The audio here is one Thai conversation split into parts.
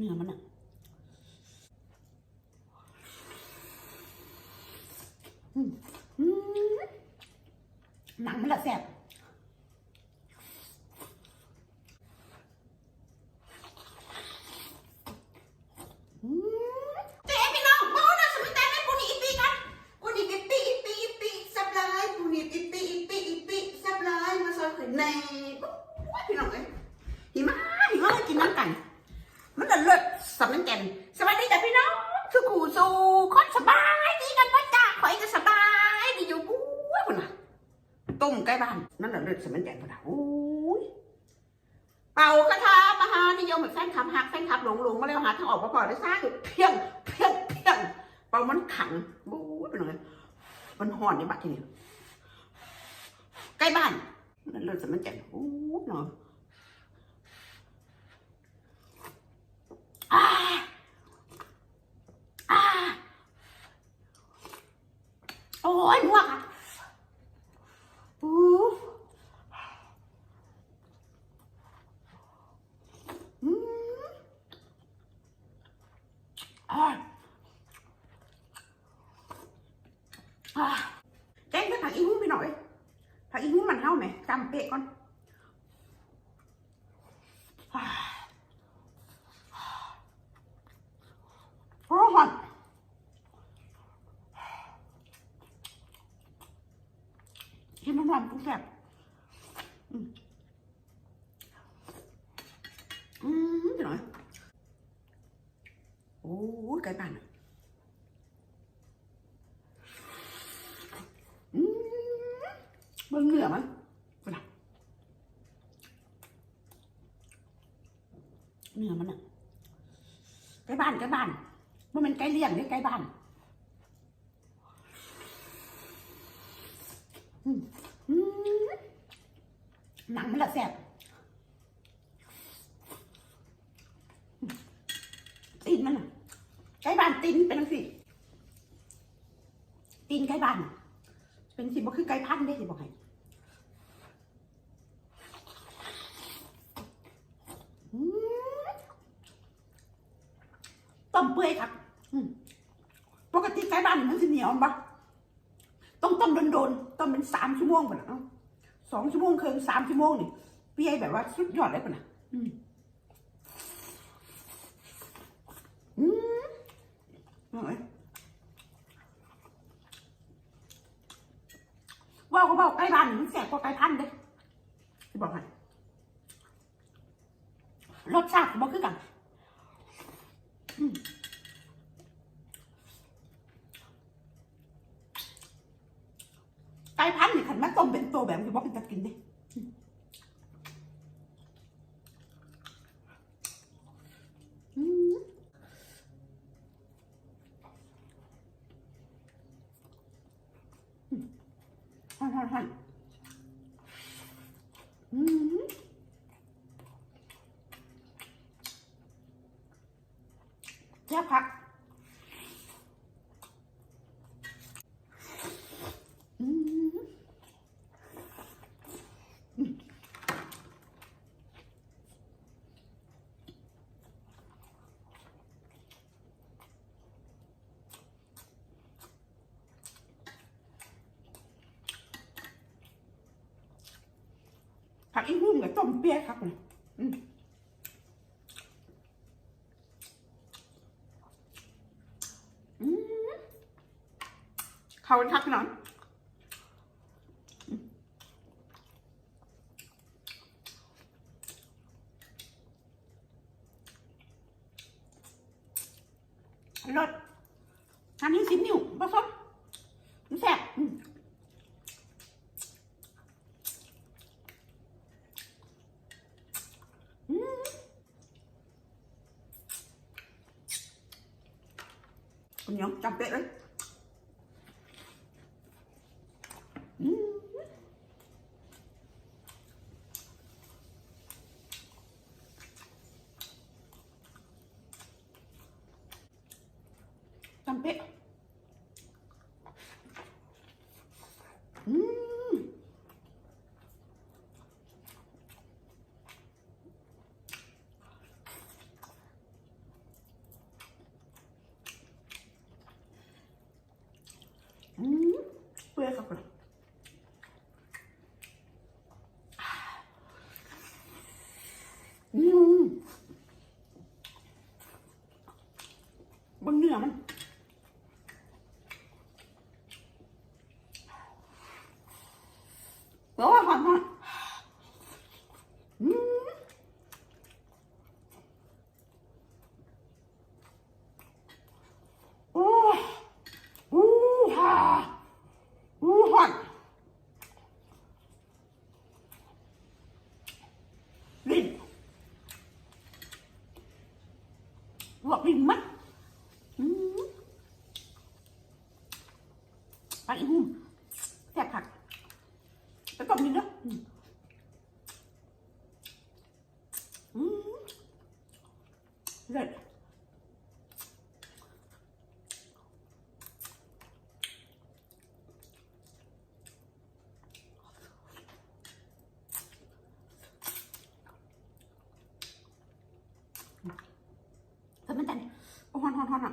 เนื้อมันอะหนังมันละแสบอืมเจ๊พี่น้องโบ้นะสมิตาให้ปูนี่อีปีกันปูนี่อีปีอีปีอีปีสับลายปูนี่อีปีอีปีอีปีสับลายมาซอยขึ้นในปุ๊บพี่น้องเอ้ยหิมะหิมะให้กินน้ำกัน มันเลิศสำนักแก่นสวัสดีจ้ะพี่น้องคือกูสู่คนสบายดีกันว่าจ้าข่อยก็สบายดีอยู่ปุ้ยพุ่นน่ะต้มใกล้บ้านนั่นแหละเลิศ สำนักแก่นพุ่นน่ะโอ้ยเป่ากระทามหานิยมแฟนคลับหักแฟนคลับหลงหลงมาแล้วหาทางออกมาก่อได้ซ่าอึเพียงเพียงเพียงเป่ามันขังโอ้ยเป็นไงมันห่อนในบัดทีนี้ใกล้บ้านนั่นเลิศสำนักแก่นโอ้ยเนาะอ่าอ่าโอ้ยนัวค่ะอู้อืมอ่าอ่าแกงด้วยผักอีหุ้มไปหน่อย ผักอีหุ้มมันเท่าไหมจำเป๊ะก่อนอ่า โอ้หอน กินน้ำมันกุ้งแซ่บอืมอืมจะหน่อย โอ้ยไก่ปั่นอืมเบิ่งเหนือมันกูนะเนื้อมันอะไก่บ้านไก่บ้านมันเป็นไก่เลี้ยงหรือไก่บ้านอืม หนังมันละแซ่บตีนมันอะไก่บ้านตีนเป็นสิตีนไก่บ้าน เป็นสิบ่คือไก่พันธุ์ได้สิบอกให้ต้มเปื่อยครับปกติไก่บ้านมันจะเหนียวปะต้องต้มโดนๆต้มเป็นสามชั่วโมงป่ะนเอ้า สองชั่วโมงครึ่งสามชั่วโมงนี่เปียแบบว่าสุดยอดเลยปะนะอืมอืมอร่อยว่าวก็บอกไก่บ้านนี่มันแสบกว่าไก่พันธุ์เด้จะบอกให้รสชาติบอกคือกัน อืม ไหันมาต้มเป็นตัวแบบนี้บอกเป็นตะกินดิอืมอืมฮันฮันฮันอืมแค่พัก อืม ผักอีหุ่ มกับต้มเปี๊ยะครับเลยอืมเขาเป็นทักพี่น้องอืมรสทานให้สิบนิ้วผสมมันแซ่บอืม คุณยองจำเป็ดเลยอืมจำเป็ดอืม ลวกลิ้นมัดอืมไป อีกหุ่มแซ่บผักไปต้มกินเด้ออืมเลิศเพิ่มมันจันโอ้ฮอนฮอนฮอนอะ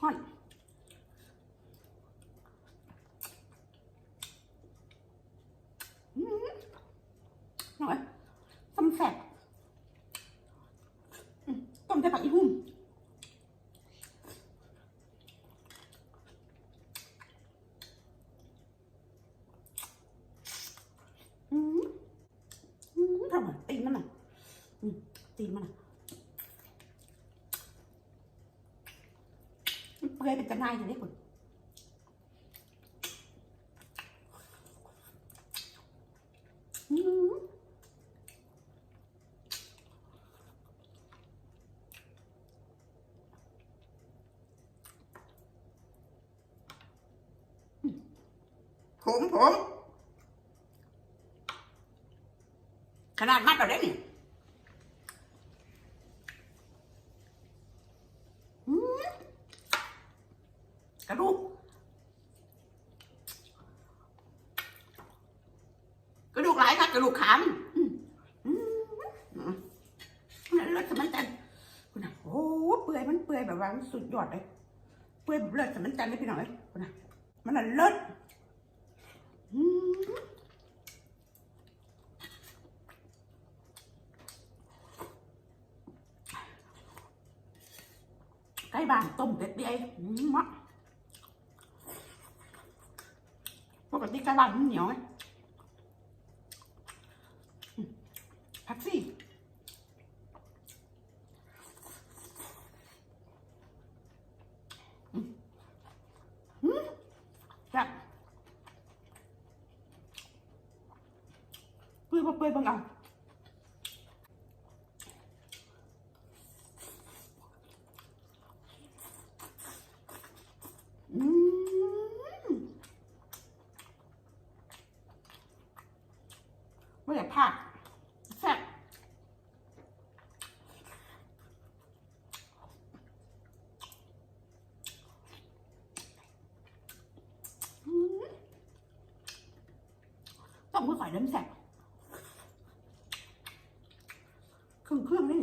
ฮอนอืมหน่อยต้มแซ่บอืมต้มแต่ผักอีหุ่มอืม อืมทำไมตีมันอะอืมตีมันอะเปื่อยเป็นกระนายอยู่นี่คุณผมผม ขนาดมัดเราได้นี่กระดูกกระดูกหลายค่ะกระดูกขามนั่นเลิศสมันจันคุณน่ะโอ้เปื่อยมันเปื่อยแบบว่าสุดยอดเลย เปื่อยแบบเลิศสมันจันเลยพี่น้อยคุณน่ะมันน่ะเลิศอืม ไก่บ้านต้มเด็ดเดียวอืมมะปกติไก่บ้านมันเหนียวไงอืมผักซี่อืมอืมจับเปื่อยบ่เปื่อยบางเอาอืม ไม่ได้ผักแซ่บต้องมือข่อยเริ่มแซ่บเครื่องเครื่องนี่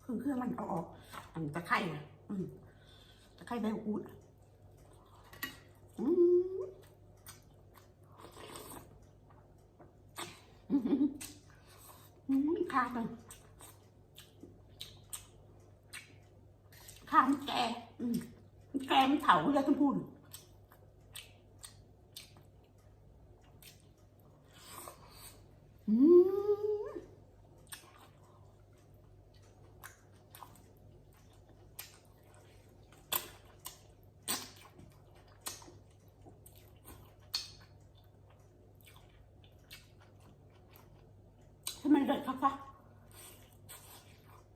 เครื่องเครื่องมันเอาออกอันตะไคร้นะตะไคร้ใบอูดอืม อืมอืม ขาดเลยขามแก่แก่มันเถาเลยคุณพูนอืมทำไมเด็ดคะคะอืมอืม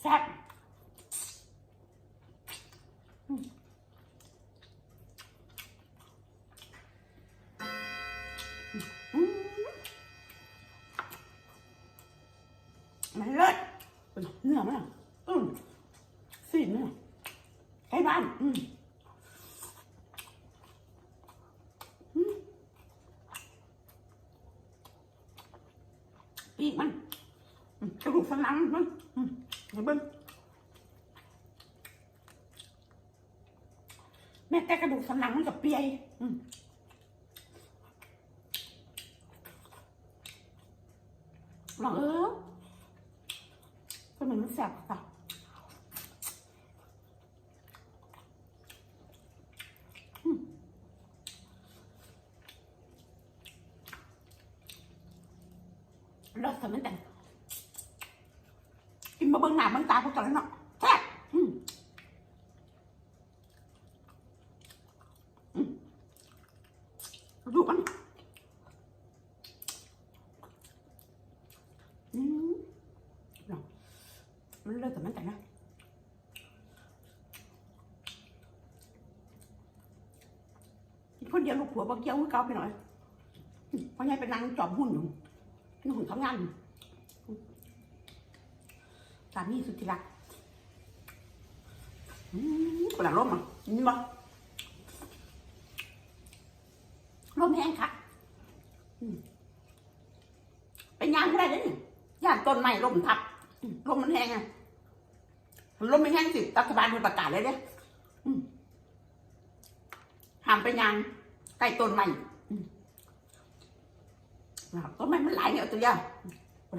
แซ่บมันเลิศเนื้อมันอะอืมสีเนื้อไก่บ้านอืมอืมปีกมันอืมกระดูกสันหลังมันอืมเห็นเบิ้ง แต่กระดูกสันหลังมันกับเปียอืมลองเออก็เหมือนมันแสบค่ะรสมันแต่กินมาเบิ่งหน้าเบิ่งตาพวกเจ้าแล้วเนาะแซ่บอืม คนเดียวลูกผัวบอกเกี่ยวคือเก่าไปหน่อยเพราะไงเป็นนางจอบหุ้นอยู่นี่หุ่นทำงานอยู่สามีสุดที่รักอืมกระดังร่มอะนี่บ่ร่มแห้งค่ะเป็นยางไม่ได้เลยย่านต้นไม้ร่มทับอืมร่มมันแห้งอะร่มไม่แห้งสิรัฐบาลเป็นประกาศเลยเด้อืมห้ามไปยาง ใกล้ต้นไม้อืมนะครับต้นไม้มันหลายเนี่ยตัวยา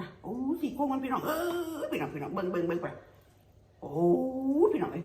นะโอ้สีโค้งมันพี่น้องเออพี่น้องพี่น้องเบิ่งเบิ่งเบิ่งไปโอ้พี่น้องเอ้